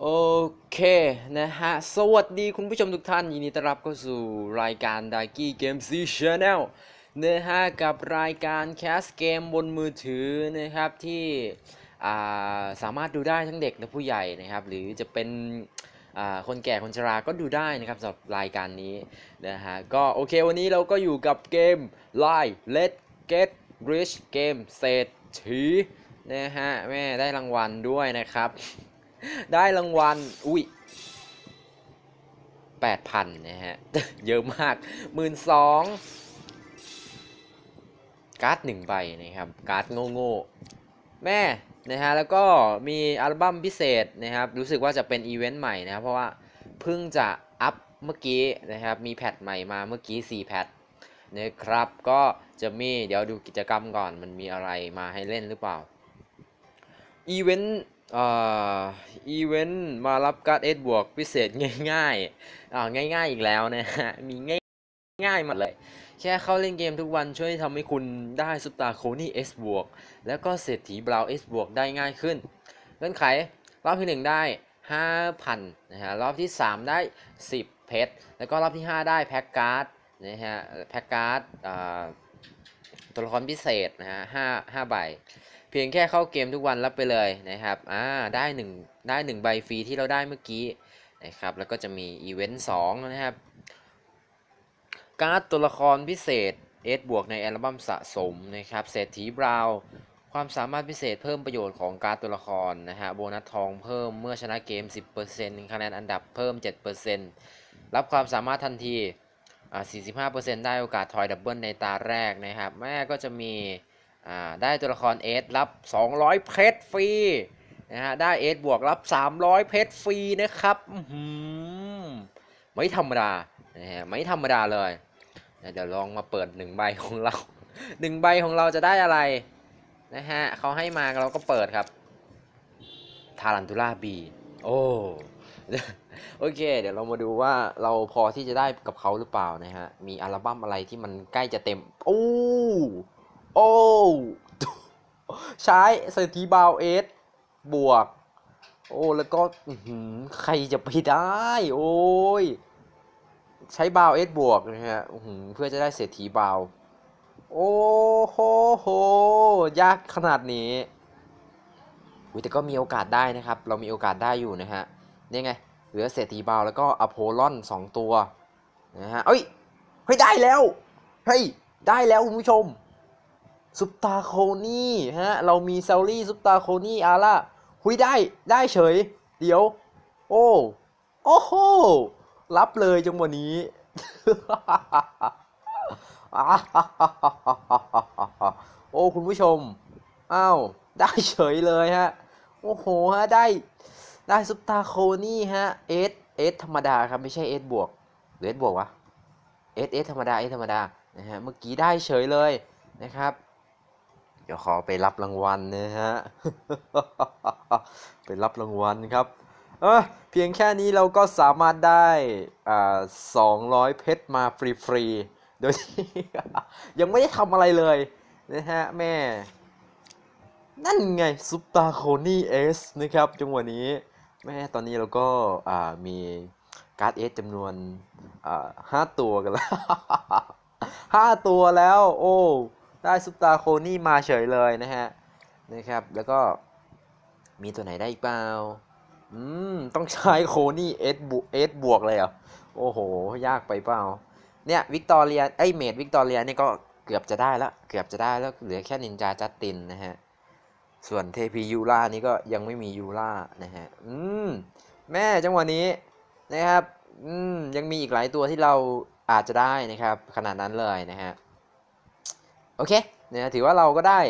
โอเคนะฮะ สวัสดีคุณผู้ชมทุกท่าน ยินดีต้อนรับเข้าสู่รายการ d a g i Game C Channel นะฮะ กับรายการแคสเกมบนมือถือนะครับที่สามารถดูได้ทั้งเด็กและผู้ใหญ่นะครับ หรือจะเป็นคนแก่คนชราก็ดูได้นะครับสำหรับรายการนี้นะฮะ ก็โอเควันนี้เราก็อยู่กับเกม Line Let Get Rich เกมเศรษฐี นะฮะแม่ได้รางวัลด้วยนะครับ ได้รางวัลอุ้ยแปดพันนะฮะ เยอะมากหมื่นสองการ์ดหนึ่งใบนะครับ การ์ดโง่ๆแม่นะฮะแล้วก็มีอัลบั้มพิเศษนะครับ รู้สึกว่าจะเป็นอีเวนต์ใหม่นะครับ เพราะว่าเพิ่งจะอัพเมื่อกี้นะครับ มีแพทใหม่มาเมื่อกี้4แพทนะครับ ก็จะมีเดี๋ยวดูกิจกรรมก่อนมันมีอะไรมาให้เล่นหรือเปล่า อีเวนต์อ่าอีเวนต์มารับการ์ดเอสบวกพิเศษง่ายๆอ่าง่ายๆอีกแล้วนะฮะ มีง่ายง่ายมาเลย แค่เข้าเล่นเกมทุกวันช่วยทำให้คุณได้ซุปตาโคนี่ S บวกแล้วก็เศรษฐีบราว S บวกได้ง่ายขึ้น เงื่อนไข รอบที่ 1 ได้ 5,000นะฮะ รอบที่ 3 ได้ 10 เพชร แล้วก็รอบที่ 5 ได้แพ็กการ์ดนะฮะ แพ็กการ์ดตัวละครพิเศษนะฮะห้าห้าใบ เพียงแค่เข้าเกมทุกวันรับไปเลยนะครับอ่าได้1ได้1ใบฟรีที่เราได้เมื่อกี้นะครับแล้วก็จะมีอีเวนต์2นะครับการ์ดตัวละครพิเศษ S บวกในอัลบั้มสะสมนะครับเศรษฐีบราวความสามารถพิเศษเพิ่มประโยชน์ของการ์ดตัวละครนะฮะโบนัสทองเพิ่มเมื่อชนะเกม 10%คะแนนอันดับเพิ่ม 7%รับความสามารถทันทีอ่า45%ได้โอกาสทอยดับเบิลในตาแรกนะครับแม่ก็จะมี ได้ตัวละคร S รับ 200 เพชรฟรีนะฮะได้ S บวกรับ 300 เพชรฟรีนะครับไม่ธรรมดานะฮะไม่ธรรมดาเลยเดี๋ยวลองมาเปิดหนึ่งใบของเราหนึ่งใบของเราจะได้อะไรนะฮะเขาให้มาเราก็เปิดครับทารันตูล่าบีโอ้โอเค เดี๋ยวเรามาดูว่าเราพอที่จะได้กับเขาหรือเปล่านะฮะมีอัลบั้มอะไรที่มันใกล้จะเต็มโอ้ โอ้ใช้สตีบาวเอสบวก โอ้แล้วก็ใครจะไปได้ โอ้ย ใช้บาวเอสบวกนะฮะเพื่อจะได้เศรษฐีบาว โอ้โหโหยากขนาดนี้แต่ก็มีโอกาสได้นะครับ เรามีโอกาสได้อยู่นะฮะนี่ไง เหลือเศรษฐีบาวแล้วก็อโพลอนสองตัวนะฮะเอ้ยเฮ้ยได้แล้วเฮ้ยได้แล้วคุณผู้ชม ซุปตาโคนี่ฮะเรามีเซลลี่ซุปตาโคนี่อาล่ะหุยได้ได้เฉย เดี๋ยว โอ้โอ้โหรับเลยจังวันนี้โอ้คุณผู้ชมอ้าวได้เฉยเลยฮะโอ้โหฮะได้ได้ซุปตาโคนี่ฮะเอสเอสธรรมดาครับไม่ใช่เอสบวกหรือเอสบวกวะเอสเอสธรรมดาเอสธรรมดานะฮะเมื่อกี้ได้เฉยเลยนะครับ ดี๋ยวขอไปรับรางวัลนะฮะ ไปรับรางวัลครับ เออเพียงแค่นี้เราก็สามารถได้อ่าสองร้อยเพชรมาฟรีๆ โดยที่ยังไม่ได้ทำอะไรเลยนะฮะแม่ นั่นไงซุปตาโคนี่เอสนะครับจังหวะนี้ แม่ตอนนี้เราก็อ่ามีการ์ดเอสจำนวนอ่าห้าตัวกันแล้วห้าตัวแล้ว โอ้ ได้ซุปตาโคนี่มาเฉยเลยนะฮะนะครับ แล้วก็มีตัวไหนได้อีกเปล่าอืม ต้องใช้โคนี่เอสบวกเอสบวกเลยเหรอ โอ้โห ยากไปเปล่า เนี่ยวิกตอเรียไอเมดวิกตอเรียนี่ก็เกือบจะได้แล้ว เกือบจะได้แล้ว เหลือแค่นินจาจัตตินนะฮะ ส่วนเทพียูรานี่ก็ยังไม่มียูรานะฮะ อืม แม่จังหวะนี้นะครับ อืม ยังมีอีกหลายตัวที่เราอาจจะได้นะครับ ขนาดนั้นเลยนะฮะ โอเคเนี่ยถือว่าเราก็ได้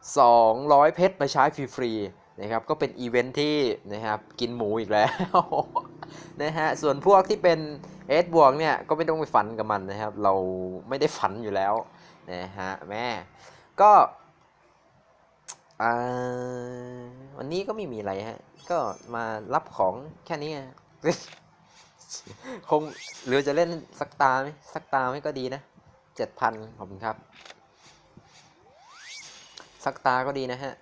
200 เพชรมาใช้ฟรีๆนะครับก็เป็นอีเวนท์ที่นะครับกินหมูอีกแล้วนะฮะส่วนพวกที่เป็นเอสบวกเนี่ยก็ไม่ต้องไปฝันกับมันนะครับ เราไม่ได้ฝันอยู่แล้วนะฮะแม่ก็วันนี้ก็ไม่มีอะไรฮะ ก็มารับของแค่นี้ คงหรือจะเล่นสักตาไหมสักตาไม่ก็ดีนะ เจ็ดพันขอบคุณครับ สักตาก็ดีนะฮะ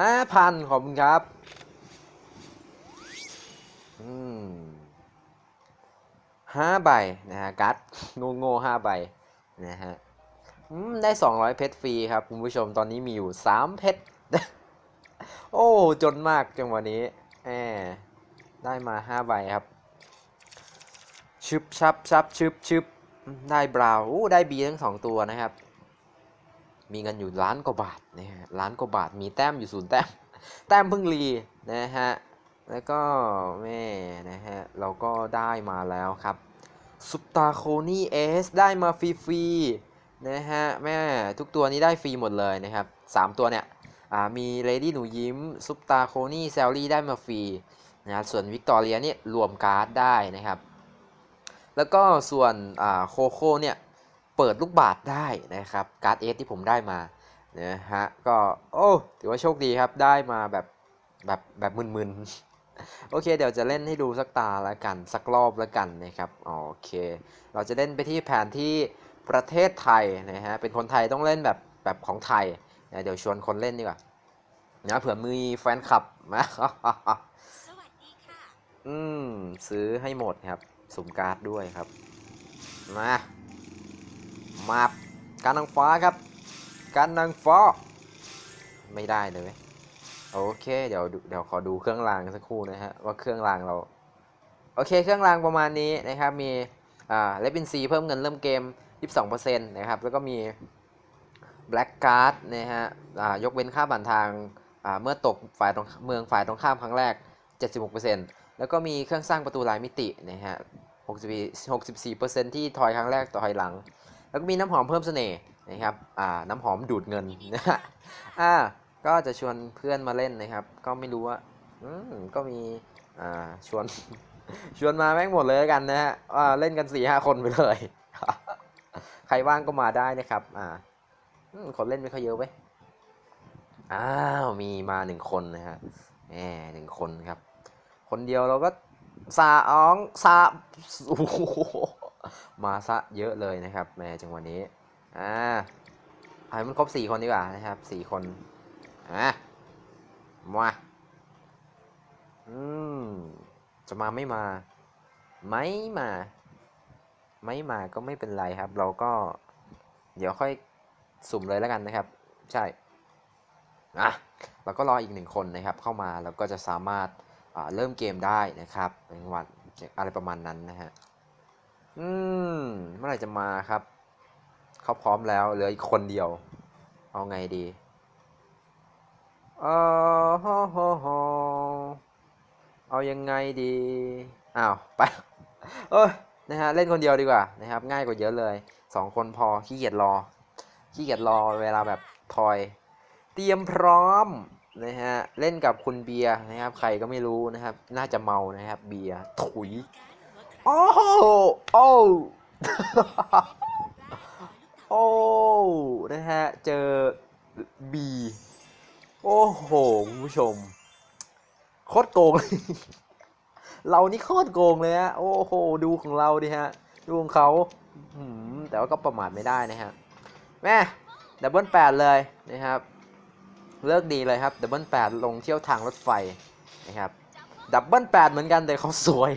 ห้าพันขอบคุณครับ อืมห้าใบนะฮะกัดโง่โง่ห้าใบนะฮะอืมได้200เพชรฟรีครับคุณผู้ชมตอนนี้มีอยู่3เพชร โอ้จนมากจังหวะนี้แหมได้มา5ใบครับชึบชับชับชึบชึบ ได้บราวอู้ได้บีทั้งสองตัวนะครับ มีเงินอยู่ล้านกว่าบาทนะฮะล้านกว่าบาทมีแต้มอยู่ศูนย์แต้ม แต้มเพิ่งรีนะฮะแล้วก็แม่นะฮะเราก็ได้มาแล้วครับซุปตาโคนี่เอสได้มาฟรีๆนะฮะแม่ทุกตัวนี้ได้ฟรีหมดเลยนะครับ 3 ตัวเนี่ยอ่ามีเลดี้หนูยิ้มซุปตาโคนี่แซลลี่ได้มาฟรีนะส่วนวิกตอเรียเนี่ยรวมการ์ดได้นะครับ แล้วก็ส่วนอ่าโคโค่เนี่ยเปิดลูกบาทได้นะครับการ์ดเอสที่ผมได้มานะฮะก็โอ้ถือว่าโชคดีครับได้มาแบบแบบแบบมึนๆ โอเค เดี๋ยวจะเล่นให้ดูสักตาแล้วกัน สักรอบแล้วกันนะครับโอเค เราจะเล่นไปที่แผนที่ประเทศไทยนะฮะเป็นคนไทยต้องเล่นแบบแบบของไทยนะเดี๋ยวชวนคนเล่นดีกว่านะเผื่อมีแฟนคลับมาสวัสดีค่ะอืมซื้อให้หมดครับ สุ่มการ์ดด้วยครับ มามาการนางฟ้าครับ การนางฟ้า ไม่ได้เลยโอเค เดี๋ยวเดี๋ยวขอดูเครื่องรางสักครู่นะฮะว่าเครื่องรางเรา โอเค เครื่องรางประมาณนี้นะครับ มีอ่าเลบินซีเพิ่มเงินเริ่มเกม 22%นะครับ แล้วก็มี Black Card นะฮะอ่ายกเว้นค่าบันทางอ่าเมื่อตกฝ่ายตรงเมืองฝ่ายตรงข้ามครั้งแรก 76%แล้วก็มีเครื่องสร้างประตูลายมิตินะฮะ 64 64%ที่ทอยครั้งแรกต่อถอยหลัง แล้วก็มีน้ำหอมเพิ่มเสน่ห์นะครับอ่าน้ำหอมดูดเงินนะฮะอ่าก็จะชวนเพื่อนมาเล่นนะครับ ก็ไม่รู้ว่าอืมก็มีอ่าชวนชวนมาแม่งหมดเลยกันนะฮะอ่าเล่นกัน4ี่ห้าคนไปเลย ใครว่างก็มาได้นะครับอ่าคนเล่นไม่ค่อยเยอะเว้ยอ้าวมีมาหนึ่งคนนะฮะแหมหนึ่งคนครับ คนเดียวเราก็ ซาอองซาโอ้โหมาซะเยอะเลยนะครับแม่จังหวะนี้อ่าให้มันครบสี่คนดีกว่านะครับสี่คนอะมาอืมจะมาไม่มา ไม่มา ไม่มาก็ไม่เป็นไรครับ เราก็ เดี๋ยวค่อยสุ่มเลยแล้วกันนะครับ ใช่อะเราก็รออีกหนึ่งคนนะครับ เข้ามาแล้วก็จะสามารถ เริ่มเกมได้นะครับเป็นวันอะไรประมาณนั้นนะฮะอืมเมื่อไหร่จะมาครับเขาพร้อมแล้วเหลืออีกคนเดียว เอาไงดีเออฮอฮอฮอเอายังไงดีอ้าวไปเอ้ยนะฮะเล่นคนเดียวดีกว่านะครับ ง่ายกว่าเยอะเลยสองคนพอขี้เกียจรอขี้เกียจรอเวลาแบบทอย เตรียมพร้อม นะฮะเล่นกับคุณเบียร์นะครับ ใครก็ไม่รู้นะครับ น่าจะเมานะครับ เบียร์ถุยโอ้โหโอ้โอ้นะฮะเจอ B โอ้โหคุณผู้ชมโคตรโกงเลยเรานี่โคตรโกงเลยฮะโอ้โหดูของเราดิฮะดูของเขาแต่ว่าก็ประมาทไม่ได้นะฮะแม่ดับเบิลแปดเลยนะครับ เลิกดีเลยครับดับเบิลแปดลงเที่ยวทางรถไฟนะครับดับเบิลแปดเหมือนกันแต่เขาสวย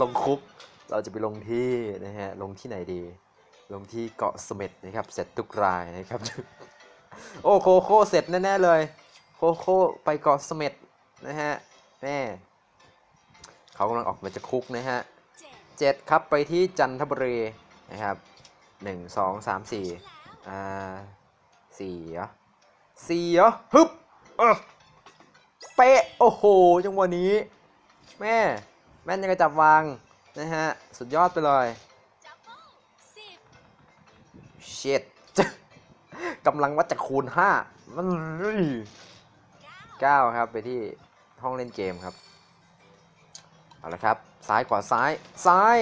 ลงคุกเราจะไปลงที่นะฮะลงที่ไหนดี ลงที่เกาะเสม็ดนะครับ เสร็จทุกรายนะครับ โอ้โคโค่เสร็จแน่ๆเลยโคโค่ไปเกาะเสม็ดนะฮะแม่เขากำลังออกมาจากคุกนะฮะเจ็ดครับไปที่จันทบุรีนะครับหนึ่งสองสามสี่อ่าสี่เหรอสี่ เหรอฮึบเป๊ะ โอ้โห จังหวะนี้ แม่ แม่นยังกระจับวาง นะฮะ สุดยอดไปเลยเช็ดกำลังวัดจากคูณห้ามันเก้าครับไปที่ห้องเล่นเกมครับ เอาละครับ ซ้ายขวาซ้าย ซ้าย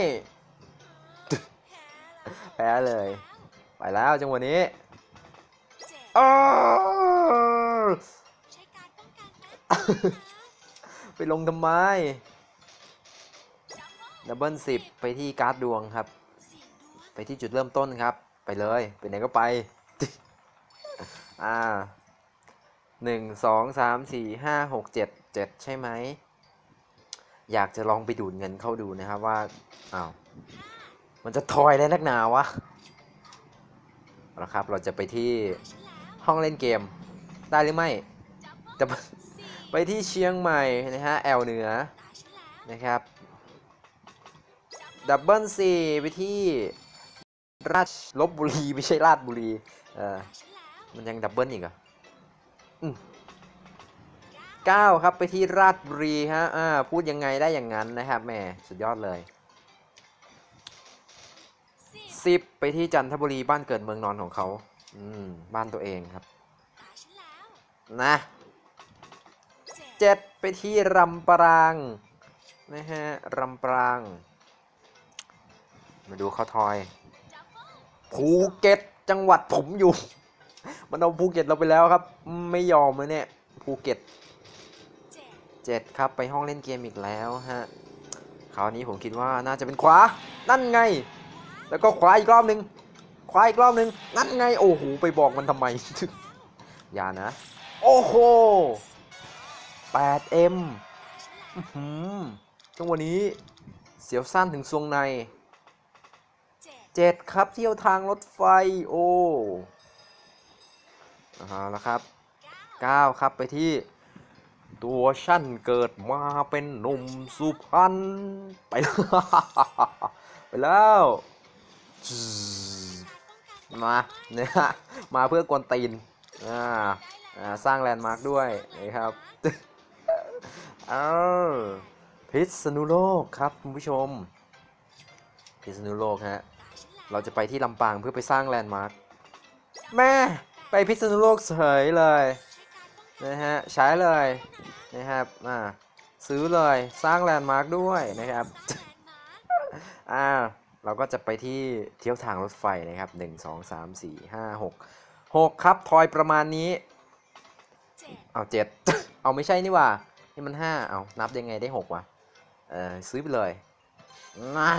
แพ้เลย ไปแล้วจังหวะนี้อ้า ไปลงทำไมดับเบิ้ลดับเบิลสิบไปที่การ์ดดวงครับสี่ดวงไปที่จุดเริ่มต้นครับ ไปเลยไปไหนก็ไป อ่าหนึ่งสองสามสี่ห้าหกเจ็ดเจ็ดใช่ไหม อยากจะลองไปดูดเงินเข้าดูนะครับว่าอ้าวมันจะทอยได้นักหนาวะเอาละครับ เราจะไปที่ตาฉันแล้วห้องเล่นเกม ได้หรือไม่ดับเบิลจะไปที่เชียงใหม่นะฮะแอลเหนือนะครับดับเบิลซีไปที่ราชลบบุรีไม่ใช่ราชบุรีเออมันยังดับเบิลอีกเหรออืมเก้าครับไปที่ราชบุรีฮะอ่าพูดยังไงได้อย่างนั้นนะครับแม่สุดยอดเลยสิบไปที่จันทบุรีบ้านเกิดเมืองนอนของเขา อืม บ้านตัวเองครับ นะเจ็ดไปที่รำปรางนะฮะรำปราง มาดูเขาทอยภูเก็ตจังหวัดผมอยู่ มันเอาภูเก็ตเราไปแล้วครับ ไม่ยอมเลยเนี่ยภูเก็ตเจ็ดเจ็ดครับไปห้องเล่นเกมอีกแล้วฮะคราวนี้ผมคิดว่าน่าจะเป็นขวา นั่นไง แล้วก็ขวาอีกรอบหนึ่งขวาอีกรอบหนึ่งนั่นไง โอ้โห ไปบอกมันทำไม อย่านะ โอ้โห 8M ตาฉันแล้วอื้อหือจังหวะนี้เสียวสั้นถึงทรวงในเจ็ดเจ็ดครับเที่ยวทางรถไฟ โอ้เอาละครับเก้า9ครับไปที่ ตัวชั่นเกิดมาเป็นหนุ่มสุพรรณไปแล้วไปแล้วจื้อการป้องกันมาเนี่ยมาเพื่อกวนตีนอ่าได้เลยอ่า สร้างแลนด์มาร์กด้วยนะครับเออพิษณุโลกครับคุณผู้ชม พิษณุโลกฮะเราจะไปที่ลำปางเพื่อไปสร้างแลนด์มาร์คแม่ไปพิษณุโลกเฉยเลยนะฮะใช้เลยนะครับอ่าซื้อเลยสร้างแลนด์มาร์คด้วยนะครับแลนด์มาร์คอ่าเราก็จะไปที่เที่ยวทางรถไฟนะครับ 1 2 3 4 5 6 6 ครับทอยประมาณนี้ เอาเจ็ด เอาไม่ใช่นี่ว่า นี่มันห้าเอานับยังไงได้หกวะ เออซื้อไปเลยนะ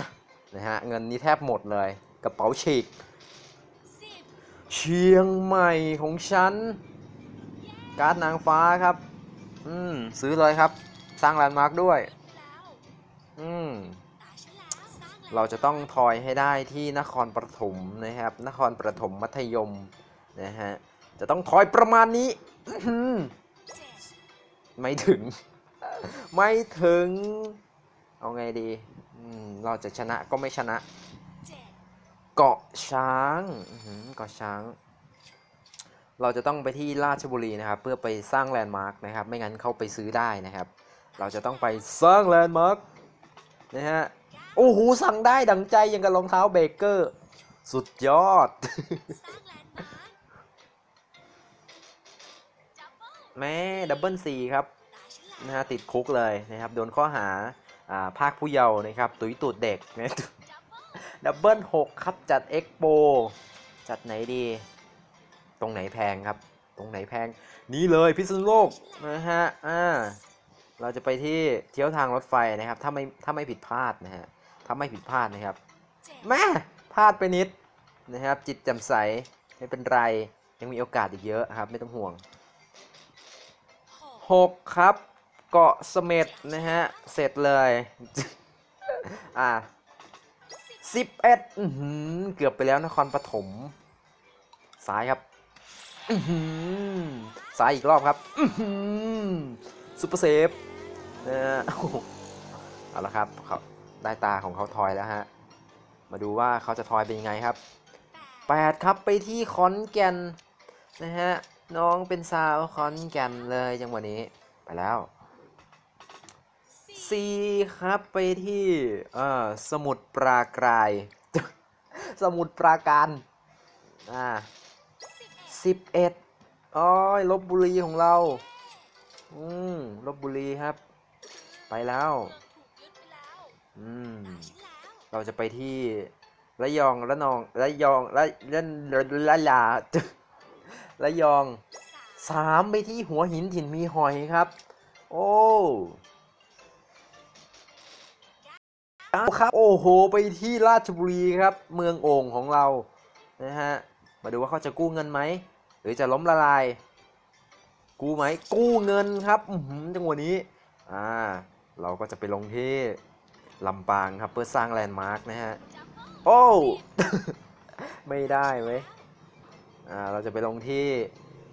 นะฮะ เงินนี้แทบหมดเลย กระเป๋าฉีก เชียงใหม่ของฉัน การ์ดนางฟ้าครับ อืม ซื้อเลยครับ สร้างแลนด์มาร์คด้วย อืมเราจะต้องทอยให้ได้ที่นครปฐมนะครับ นครปฐมมัธยมนะฮะ จะต้องทอยประมาณนี้ ไม่ถึง ไม่ถึง เอาไงดี เราจะชนะก็ไม่ชนะ เกาะช้างเกาะช้าง เราจะต้องไปที่ราชบุรีนะครับ เพื่อไปสร้างแลนด์มาร์กนะครับ ไม่งั้นเข้าไปซื้อได้นะครับ เราจะต้องไปสร้างแลนด์มาร์กนะฮะ โอ้โห สั่งได้ดังใจย่างกับรองเท้าเบเกอร์ สุดยอด สร้างแลนด์มาร์คดับเบิล แม่ดับเบิลซีครับนะฮะติดคุกเลยนะครับโดนข้อหาอ่าภาคผู้เยาว์นะครับตุยตูดเด็กนะดับเบิลหกครับจัดเอ็กโปจัดไหนดี ตรงไหนแพงครับ ตรงไหนแพง นี่เลยพิษณุโลกนะฮะอ่าเราจะไปที่เที่ยวทางรถไฟนะครับ ถ้าไม่ถ้าไม่ผิดพลาดนะฮะถ้าไม่ผิดพลาดนะครับแม่พลาดไปนิดนะครับ จิตแจ่มใสไม่เป็นไรยังมีโอกาสอีกเยอะครับ ไม่ต้องห่วง 6 ครับ เกาะเสม็ดนะฮะ เสร็จเลย อ่าสิบ11อื้อหือเกือบไปแล้วนครปฐมซ้ายครับอือหือซ้ายอีกรอบครับอือหือซุปเปอร์เซฟนะฮะเอาละครับเขาได้ตาของเขาทอยแล้วฮะ มาดูว่าเขาจะทอยเป็นยังไงครับแปด8ครับไปที่ขอนแก่นนะฮะ น้องเป็นสาวขอนแก่นเลยจังหวะนี้ ไปแล้วสี่4ครับไปที่เอ่อสมุทรปรากรายสมุทรปราการ อ่าสิบเอ็ดอ๋อยลบบุรีของเรา อืมลบบุรีครับ ไปแล้ว อืม เราจะไปที่ระยองระนองระยองระระระระลา ระยองสามไปที่หัวหินถิ่นมีหอยครับ โอ้เก้าครับโอ้โห ไปที่ราชบุรีครับ เมืองโอ่งของเรานะฮะมาดูว่าเขาจะกู้เงินไหมหรือจะล้มละลาย กู้ไหมกู้เงินครับอื้อหือจังหวะนี้อ่าเราก็จะไปลงที่ลำปางครับเพื่อสร้างแลนด์มาร์กนะฮะ โอ้ ไม่ได้เว้ย เราจะไปลงที่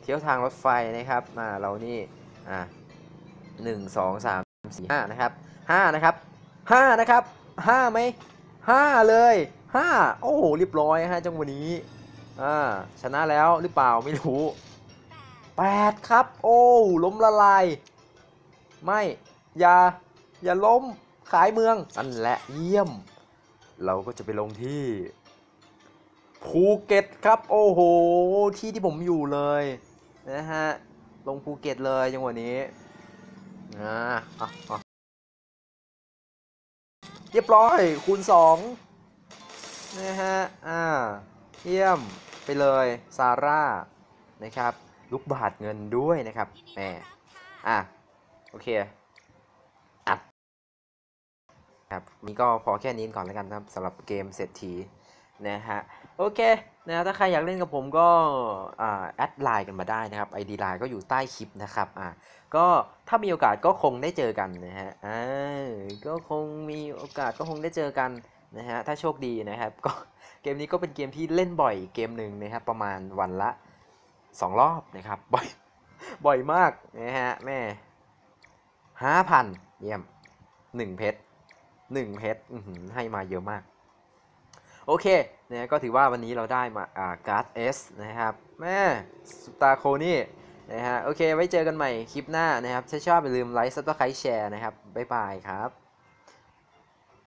เที่ยวทางรถไฟนะครับอ่าเรานี่หนึ่งสองสามสี่ห้านะครับห้านะครับห้านะครับห้าไหมห้าเลยห้าโอ้โหเรียบร้อยฮะจังหวะนี้อ่าชนะแล้วหรือเปล่าไม่รู้แปดแปดครับ โอ้ล้มละลาย ไม่อย่าอย่าล้มขายเมืองนั่นแหละเยี่ยม เราก็จะไปลงที่ ภูเก็ตครับ โอ้โห ที่ที่ผมอยู่เลยนะฮะ ลงภูเก็ตเลยจังหวะนี้อ่าอะอะเรียบร้อยคูณสองนะฮะ อ่า เยี่ยมไปเลยซาร่านะครับ ลูกบาทเงินด้วยนะครับแหมอะอะโอเคอัดครับนี่ก็พอแค่นี้ก่อนแล้วกันนะครับสำหรับเกมเศรษฐีนะฮะ โอเคนะถ้าใครอยากเล่นกับผมก็แอดไลน์กันมาได้นะครับ ID ไลน์ก็อยู่ใต้คลิปนะครับอ่าก็ถ้ามีโอกาสก็คงได้เจอกันนะฮะอ่าก็คงมีโอกาสก็คงได้เจอกันนะฮะถ้าโชคดีนะครับก็เกมนี้ก็เป็นเกมที่เล่นบ่อยเกมหนึ่งนะครับประมาณวันละสองรอบนะครับบ่อยบ่อยมากนะฮะแม่ห้าพันเยี่ยมหนึ่งเพชรหนึ่งเพชรให้มาเยอะมาก โอเคนะก็ถือว่าวันนี้เราได้มาอ่าการ์ดเอสนะครับแม่สุตาโคนี่นะฮะโอเค ไว้เจอกันใหม่คลิปหน้านะครับ ถ้าชอบอย่าลืมไลค์ซับสไครต์แชร์นะครับ บ๊ายบายครับ